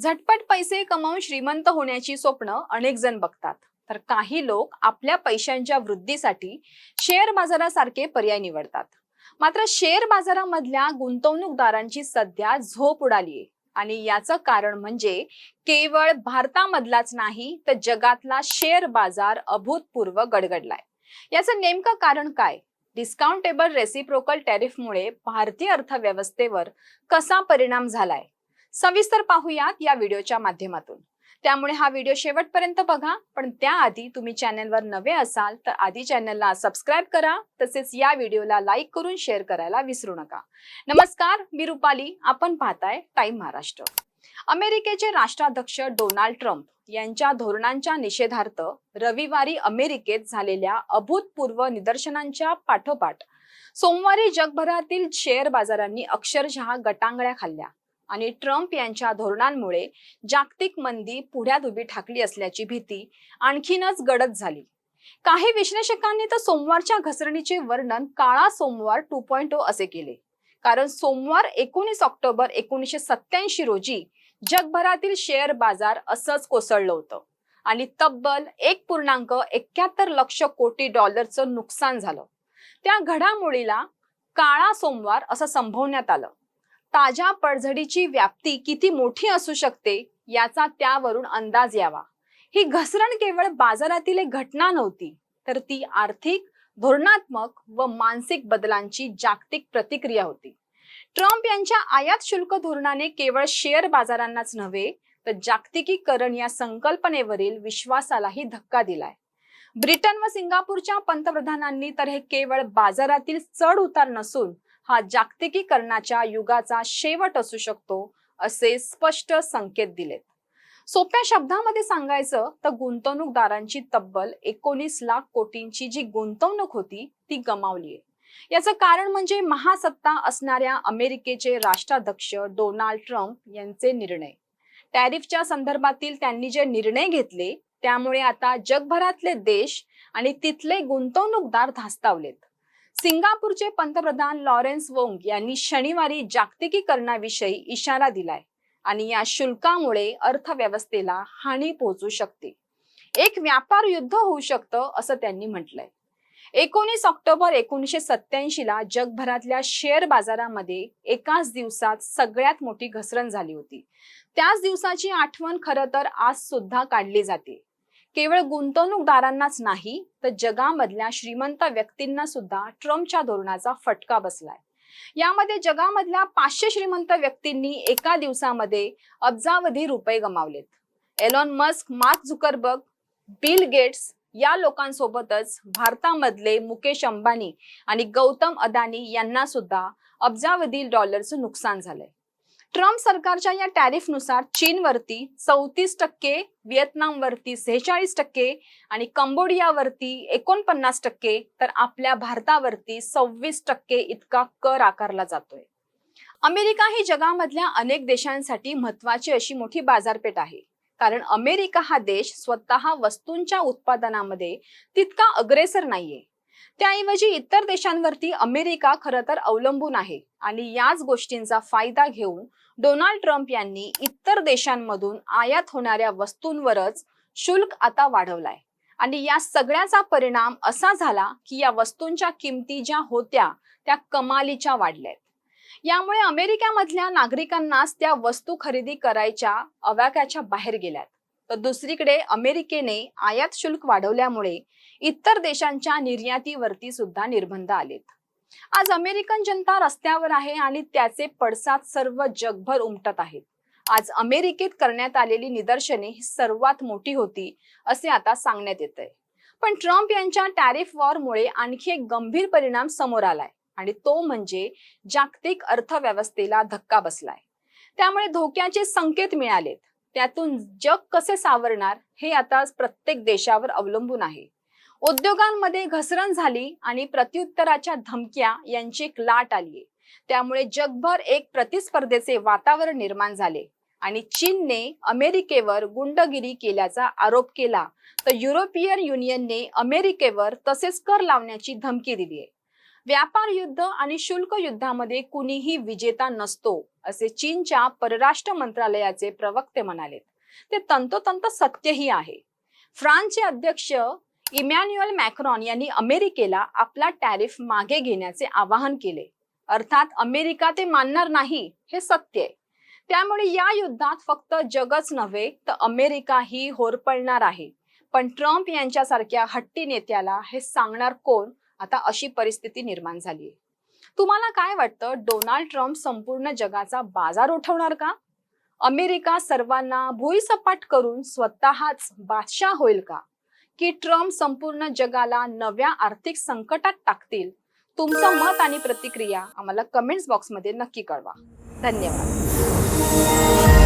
झटपट पैसे कमावून श्रीमंत होण्याची स्वप्न अनेक जण बघतात. तर काही लोक आपल्या पैशांच्या वृद्धीसाठी शेअर बाजारासारखे पर्याय निवडतात. मात्र शेअर बाजारामधल्या गुंतवणूकदारांची सध्या झोप उडालीये. आणि याचं कारण म्हणजे केवळ भारतामधलाच नाही तर जगातला शेअर बाजार अभूतपूर्व गडगडलाय. याचं नेमकं कारण काय? डिस्काउंटेबल रेसिप्रोकल टॅरिफमुळे भारतीय अर्थव्यवस्थेवर कसा परिणाम झालाय? सविस्तर पाहूयात या व्हिडिओच्या माध्यमातून. त्यामुळे हा व्हिडिओ शेवटपर्यंत बघा पण त्याआधी तुम्ही चॅनलवर नवे असाल तर आधी चॅनलला सबस्क्राईब करा तसेच या व्हिडिओला लाईक करून शेअर करायला विसरू नका. नमस्कार मी रुपाली आपण पाहताय टाइम महाराष्ट्र. अमेरिकेचे राष्ट्राध्यक्ष डोनाल्ड ट्रम्प यांच्या धोरणांच्या निषेधार्थ रविवारी अमेरिकेत झालेल्या अभूतपूर्व निदर्शनांच्या पाठोपाठ सोमवारी जगभरातील शेअर बाजारांनी अक्षरशः गटांगळ्या खाल्ल्या. आणि ट्रम्प यांच्या धोरणांमुळे जागतिक मंदी पुढ्यात उभी ठाकली असल्याची भीती आणखीनच गडद झाली. काही विश्लेषकांनी तर सोमवारच्या घसरणीचे वर्णन काळा सोमवार टू पॉइंट असे केले. कारण सोमवार एकोणीस ऑक्टोबर एकोणीसशे सत्याऐंशी रोजी जगभरातील शेअर बाजार असंच कोसळलं होतं. आणि तब्बल एक पूर्णांक एक्क्याहत्तर लक्ष कोटी डॉलरचं नुकसान झालं. त्या घडामोडीला काळा सोमवार असं संभवण्यात आलं. ताज्या पडझडीची व्याप्ती किती मोठी असू शकते याचा त्यावरून अंदाज यावा. ही घसरण केवळ बाजारातील एक घटना नव्हती तर ती आर्थिक धोरणात्मक व मानसिक बदलांची जागतिक प्रतिक्रिया होती. ट्रम्प यांच्या आयात शुल्क धोरणाने केवळ शेअर बाजारांनाच नव्हे तर जागतिकीकरण या संकल्पनेवरील विश्वासालाही धक्का दिलाय. ब्रिटन व सिंगापूरच्या पंतप्रधानांनी तर हे केवळ बाजारातील चढ उतार नसून हा जागतिकीकरणाच्या युगाचा शेवट असू शकतो असे स्पष्ट संकेत दिलेत. सोप्या शब्दामध्ये सांगायचं तर गुंतवणूकदारांची तब्बल एकोणीस लाख कोटींची जी गुंतवणूक होती ती गमावलीये याचं कारण म्हणजे महासत्ता असणाऱ्या अमेरिकेचे राष्ट्राध्यक्ष डोनाल्ड ट्रम्प यांचे निर्णय. टॅरिफच्या संदर्भातील त्यांनी जे निर्णय घेतले त्यामुळे आता जगभरातले देश आणि तिथले गुंतवणूकदार धास्तावलेत. सिंगापूरचे पंतप्रधान लॉरेन्स वोंग यांनी शनिवारी जागतिकीकरणाविषयी इशारा दिलाय आणि या शुल्कामुळे अर्थव्यवस्थेला हानी पोहोचू शकते. एक व्यापार युद्ध होऊ शकतं असं त्यांनी म्हटलंय. एकोणीस ऑक्टोबर एकोणीसशे सत्याऐंशी ला जगभरातल्या शेअर बाजारामध्ये एकाच दिवसात सगळ्यात मोठी घसरण झाली होती. त्याच दिवसाची आठवण खरं तर आज सुद्धा काढली जाते. केवळ गुंतवणूकदारांनाच नाही तर जगामधल्या श्रीमंत व्यक्तींना सुद्धा ट्रम्पच्या धोरणाचा फटका बसलाय. यामध्ये जगामधल्या पाचशे श्रीमंत व्यक्तींनी एका दिवसामध्ये अब्जावधी रुपये गमावलेत. Elon Musk Mark Zuckerberg Bill Gates या लोकांसोबतच भारतामधले मुकेश अंबानी आणि गौतम अदानी यांना सुद्धा अब्जावधी डॉलरचं नुकसान झालंय. ट्रम्प सरकारच्या या टॅरिफनुसार चीनवरती चौतीस टक्के व्हिएतनामवरती सेहेचाळीस टक्के आणि कंबोडियावरती एकोणपन्नास टक्के तर आपल्या भारतावरती सव्वीस टक्के इतका कर आकारला जातोय. अमेरिका ही जगामधल्या अनेक देशांसाठी महत्वाची अशी मोठी बाजारपेठ आहे. कारण अमेरिका हा देश स्वतः वस्तूंच्या उत्पादनामध्ये तितका अग्रेसर नाहीये. त्याऐवजी इतर देशांवरती अमेरिका खरं तर अवलंबून आहे. आणि याच गोष्टींचा फायदा घेऊन डोनाल्ड ट्रम्प यांनी इतर देशांमधून आयात होणाऱ्या वस्तूंवरच शुल्क आता वाढवलाय. आणि या सगळ्याचा परिणाम असा झाला की या वस्तूंच्या किमती ज्या होत्या त्या कमालीच्या वाढल्यात. यामुळे अमेरिकेमधल्या नागरिकांनाच त्या वस्तू खरेदी करायच्या अवाक्याच्या बाहेर गेल्यात. तर दुसरीकडे अमेरिकेने आयात शुल्क वाढवल्यामुळे इतर देशांच्या निर्यातीवरती सुद्धा निर्बंध आलेत. आज अमेरिकन जनता रस्त्यावर आहे आणि त्याचे पडसाद सर्व जगभर उमटत आहेत. आज अमेरिकेत करण्यात आलेली निदर्शने ही सर्वात मोठी होती असे आता सांगण्यात येत आहे पण ट्रम्प यांच्या टॅरिफ वॉरमुळे आणखी एक गंभीर परिणाम समोर आलाय आणि तो म्हणजे जागतिक अर्थव्यवस्थेला धक्का बसलाय. त्यामुळे धोक्याचे संकेत मिळालेत. त्यातून जग कसे सावरणार हे आता प्रत्येक देशावर अवलंबून आहे. उद्योगांमध्ये घसरण झाली आणि प्रत्युत्तराच्या धमक्या यांची एक लाट आली त्यामुळे जगभर एक प्रतिस्पर्धेचे वातावरण निर्माण झाले आणि चीनने अमेरिकेवर गुंडगिरी केल्याचा आरोप केला तर युरोपियन युनियनने अमेरिकेवर तसेच कर लावण्याची धमकी दिली आहे व्यापार युद्ध आणि शुल्क युद्धामध्ये कुणीही विजेता नसतो असे चीनच्या परराष्ट्र मंत्रालयाचे प्रवक्ते म्हणाले ते तंतोतंत सत्यही आहे. फ्रान्सचे अध्यक्ष इमॅन्युअल मॅक्रॉन यांनी अमेरिकेला आपला टॅरिफ मागे घेण्याचे आवाहन केले. अर्थात अमेरिका ते मानणार नाही हे सत्य आहे. त्यामुळे या युद्धात फक्त जगच नव्हे तर अमेरिका ही होरपळणार आहे. पण ट्रम्प यांच्यासारख्या हट्टी नेत्याला हे सांगणार कोण? आता अशी परिस्थिती निर्माण झाली आहे तुम्हाला काय वाटतं? डोनाल्ड ट्रम्प संपूर्ण जगाचा बाजार उठवणार का? अमेरिका सर्वांना भुईसपाट करून स्वतःच बादशाह होईल का? की ट्रम्प संपूर्ण जगाला नव्या आर्थिक संकटात टाकतील? तुमचं मत आणि प्रतिक्रिया आम्हाला कमेंट्स बॉक्समध्ये नक्की कळवा. धन्यवाद.